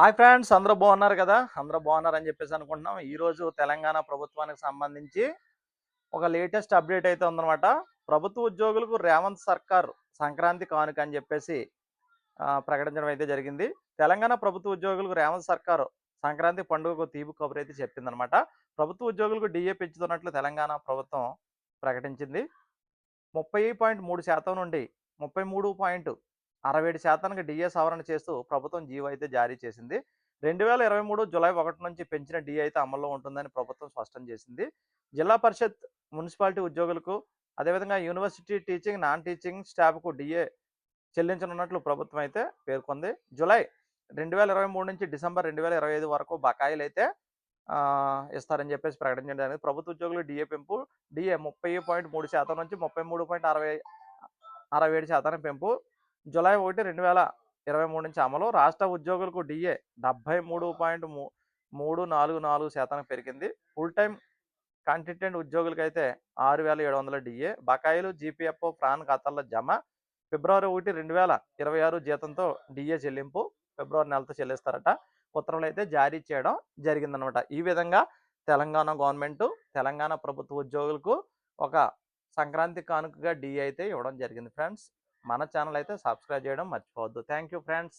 Hi friends అందరూ బాగున్నారు కదా? అందరూ బాగున్నారు అని చెప్పేసి అనుకుంటున్నాం. ఈరోజు తెలంగాణ ప్రభుత్వానికి సంబంధించి ఒక లేటెస్ట్ అప్డేట్ అయితే ఉందన్నమాట. ప్రభుత్వ ఉద్యోగులకు రేవంత్ సర్కార్ సంక్రాంతి కానుక అని చెప్పేసి ప్రకటించడం అయితే జరిగింది. తెలంగాణ ప్రభుత్వ ఉద్యోగులకు రేవంత్ సర్కార్ సంక్రాంతి పండుగకు తీపి కబురు అయితే చెప్పిందనమాట ప్రభుత్వ ఉద్యోగులకు డిఏ పెంచుతున్నట్లు తెలంగాణ ప్రభుత్వం ప్రకటించింది. ముప్పై పాయింట్ మూడు శాతం నుండి ముప్పై మూడు పాయింట్ అరవై ఏడు శాతానికి డిఏ సవరణ చేస్తూ ప్రభుత్వం జీవో అయితే జారీ చేసింది. రెండు వేల ఇరవై మూడు జూలై ఒకటి నుంచి పెంచిన డిఏ అయితే అమల్లో ఉంటుందని ప్రభుత్వం స్పష్టం చేసింది. జిల్లా పరిషత్ మున్సిపాలిటీ ఉద్యోగులకు అదేవిధంగా యూనివర్సిటీ టీచింగ్ నాన్ టీచింగ్ స్టాఫ్కు డిఏ చెల్లించనున్నట్లు ప్రభుత్వం అయితే పేర్కొంది. జులై రెండు వేల ఇరవై మూడు నుంచి డిసెంబర్ రెండు వేల ఇరవై ఐదు వరకు బకాయిలు అయితే ఇస్తారని చెప్పేసి ప్రకటించడం జరిగింది. ప్రభుత్వ ఉద్యోగులు డిఏ పెంపు డిఏ ముప్పై పాయింట్ మూడు శాతం నుంచి ముప్పై మూడు పాయింట్ అరవై అరవై ఏడు శాతానికి పెంపు. జూలై ఒకటి రెండు వేల ఇరవై మూడు నుంచి అమలు. రాష్ట్ర ఉద్యోగులకు డిఏ డెబ్బై మూడు పాయింట్ మూడు నాలుగు నాలుగు శాతానికి పెరిగింది. ఫుల్ టైం కాంటిటెంట్ ఉద్యోగులకైతే అయితే ఆరు వేల ఏడు వందల డిఏ. బకాయిలు జీపీఎఫ్ ప్రాన్ ఖాతాల్లో జమ. ఫిబ్రవరి ఒకటి రెండు వేల ఇరవై ఆరు జీతంతో డిఏ చెల్లింపు. ఫిబ్రవరి నెలతో చెల్లిస్తారట. ఉత్తర్వులు అయితే జారీ చేయడం జరిగిందనమాట. ఈ విధంగా తెలంగాణ గవర్నమెంట్ తెలంగాణ ప్రభుత్వ ఉద్యోగులకు ఒక సంక్రాంతి కానుకగా డిఏ అయితే ఇవ్వడం జరిగింది ఫ్రెండ్స్. మన ఛానల్ అయితే సబ్స్క్రైబ్ చేయడం మర్చిపోవద్దు. Thank you friends.